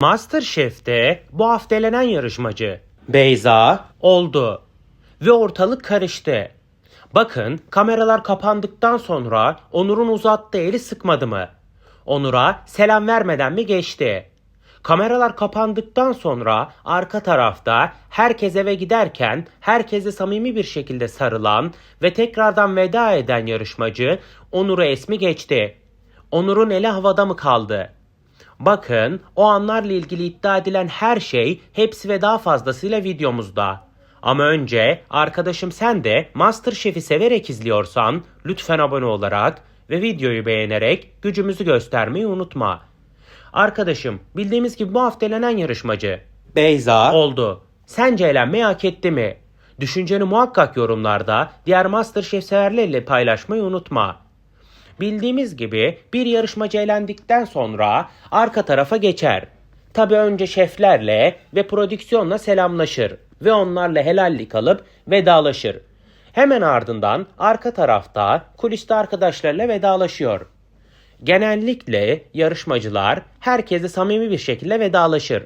Masterchef'te bu hafta elenen yarışmacı Beyza oldu ve ortalık karıştı. Bakın kameralar kapandıktan sonra Onur'un uzattığı eli sıkmadı mı? Onur'a selam vermeden mi geçti? Kameralar kapandıktan sonra arka tarafta herkes eve giderken herkese samimi bir şekilde sarılan ve tekrardan veda eden yarışmacı Onur'u esmi geçti. Onur'un eli havada mı kaldı? Bakın o anlarla ilgili iddia edilen her şey hepsi ve daha fazlasıyla videomuzda. Ama önce arkadaşım sen de Masterchef'i severek izliyorsan lütfen abone olarak ve videoyu beğenerek gücümüzü göstermeyi unutma. Arkadaşım bildiğimiz gibi bu hafta elenen yarışmacı Beyza, oldu. Sence elenmeyi hak etti mi? Düşünceni muhakkak yorumlarda diğer Masterchef severlerle paylaşmayı unutma. Bildiğimiz gibi bir yarışmacı elendikten sonra arka tarafa geçer. Tabi önce şeflerle ve prodüksiyonla selamlaşır ve onlarla helallik alıp vedalaşır. Hemen ardından arka tarafta kuliste arkadaşlarıyla vedalaşıyor. Genellikle yarışmacılar herkese samimi bir şekilde vedalaşır.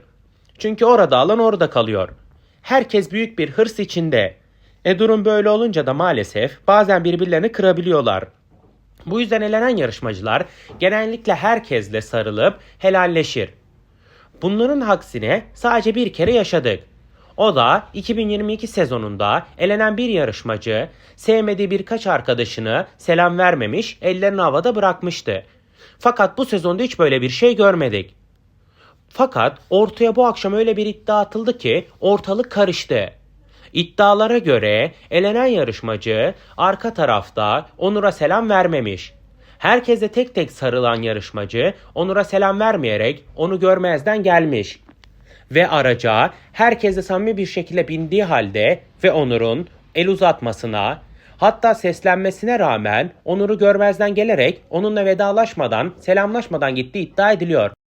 Çünkü orada alan orada kalıyor. Herkes büyük bir hırs içinde. E durum böyle olunca da maalesef bazen birbirlerini kırabiliyorlar. Bu yüzden elenen yarışmacılar genellikle herkesle sarılıp helalleşir. Bunların aksine sadece bir kere yaşadık. O da 2022 sezonunda elenen bir yarışmacı sevmediği birkaç arkadaşını selam vermemiş, ellerini havada bırakmıştı. Fakat bu sezonda hiç böyle bir şey görmedik. Fakat ortaya bu akşam öyle bir iddia atıldı ki ortalık karıştı. İddialara göre elenen yarışmacı arka tarafta Onur'a selam vermemiş. Herkese tek tek sarılan yarışmacı Onur'a selam vermeyerek onu görmezden gelmiş. Ve araca herkese samimi bir şekilde bindiği halde ve Onur'un el uzatmasına hatta seslenmesine rağmen Onur'u görmezden gelerek onunla vedalaşmadan selamlaşmadan gittiği iddia ediliyor.